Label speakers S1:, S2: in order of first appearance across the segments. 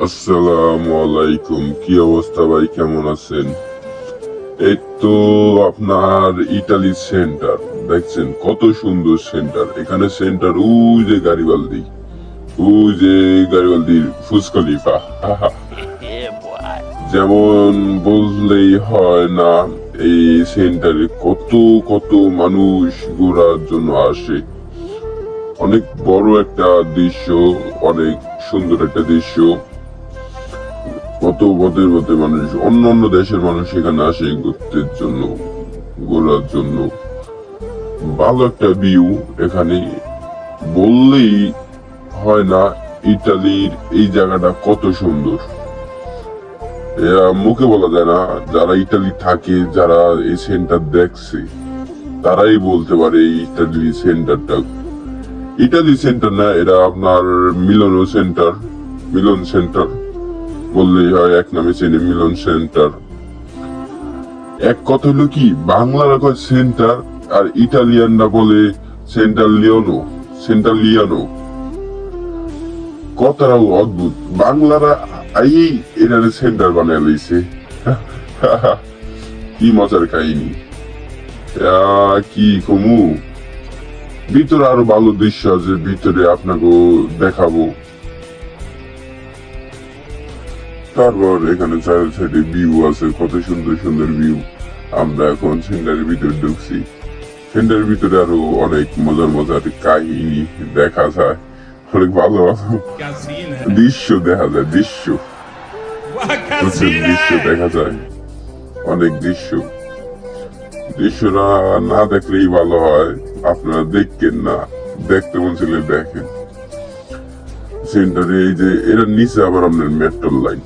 S1: আসসালামু আলাইকুম কি অবস্থা ভাই? কেমন আছেন? এই তো আপনার ইটালি সেন্টার দেখছেন কত সুন্দর সেন্টার। এখানে সেন্টার ওই যে গাড়িওয়ালদি ওই যে গাড়িওয়ালদির ফুসকালিফা যেমন বললেই হয় না এই সেন্টারে কত কত মানুষ ঘোরার জন্য আসে। অনেক বড় একটা দৃশ্য অনেক সুন্দর একটা দৃশ্য। কত বদের পথে মানুষ, অন্য অন্য দেশের মানুষ এখানে আসে ঘুরতে জন্য ঘোরার জন্য। ভালো একটা ভিউ এখানে। বললেই হয় না ইটালির এই জায়গাটা কত সুন্দর। এরা মুখে বলা যায় না, যারা ইটালি থাকে, যারা এই সেন্টার দেখছে, তারাই বলতে পারে ইটালি সেন্টারটা ইটালি সেন্টার না এটা আপনার মিলনো সেন্টার মিলন সেন্টার বললেই হয় এক নামে চেনে মিলন সেন্টার। এক কথা হলো কি, বাংলারা কয় সেন্টার, আর ইটালিয়ানরা বলে সেন্টার লিওনো, সেন্টার লিয়ানো। কথাটাও অদ্ভুত। বাংলারা এই এটারে সেন্টার বানিয়ে লইছে। কি মজার কাহিনী। কি কমু। ভিতরে আরও ভালো দৃশ্য আছে, ভিতরে আপনাকে দেখাবো। তারপর এখানে চারি সাইডে ভিউ আছে, কত সুন্দর সুন্দর ভিউ আমরা এখন সেন্টারের ভিতরে ঢুকছি। সেন্টারের ভিতরে আরও অনেক মজার মজার কাহিনী দেখা যায়। অনেক ভালো দৃশ্য দেখা যায়, দৃশ্য। দৃশ্য দেখা যায়। অনেক দৃশ্য। দৃশ্য না না দেখলেই ভালো হয়। আপনারা দেখবেন না। দেখতে মন ছিল দেখেন। সেন্টারে এই যে, এটার নিচে আবার আপনার মেট্রোল লাইন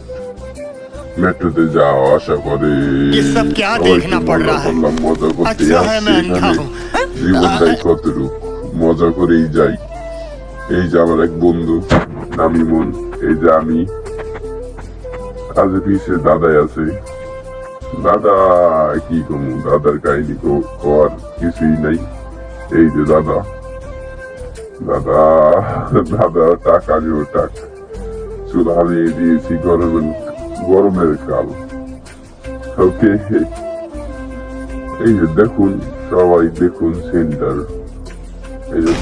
S1: মেট্রোতে যাওয়া আসা করে
S2: ये सब क्या
S1: সবাই
S2: देखना
S1: খুব
S2: पड़
S1: মজা
S2: रहा है?
S1: করলাম, মজা করতে
S2: अच्छा है
S1: আসছি
S2: मैं
S1: এখানে।
S2: अंधा हूँ
S1: জীবনটাই কতটুক মজা করেই যাই এই যে আমার এক বন্ধু নামি মন এই যে আমি আজ পিছে দাদাই আছে দাদা কি কমু দাদার কাহিনী কো- কর কিছুই নাই এই যে দাদা দাদা দাদা টাকা আমিও টাক চুল হারিয়ে দিয়েছি গরমের গরমের কাল। ওকে এই যে দেখুন সবাই দেখুন সেন্টার। এই যে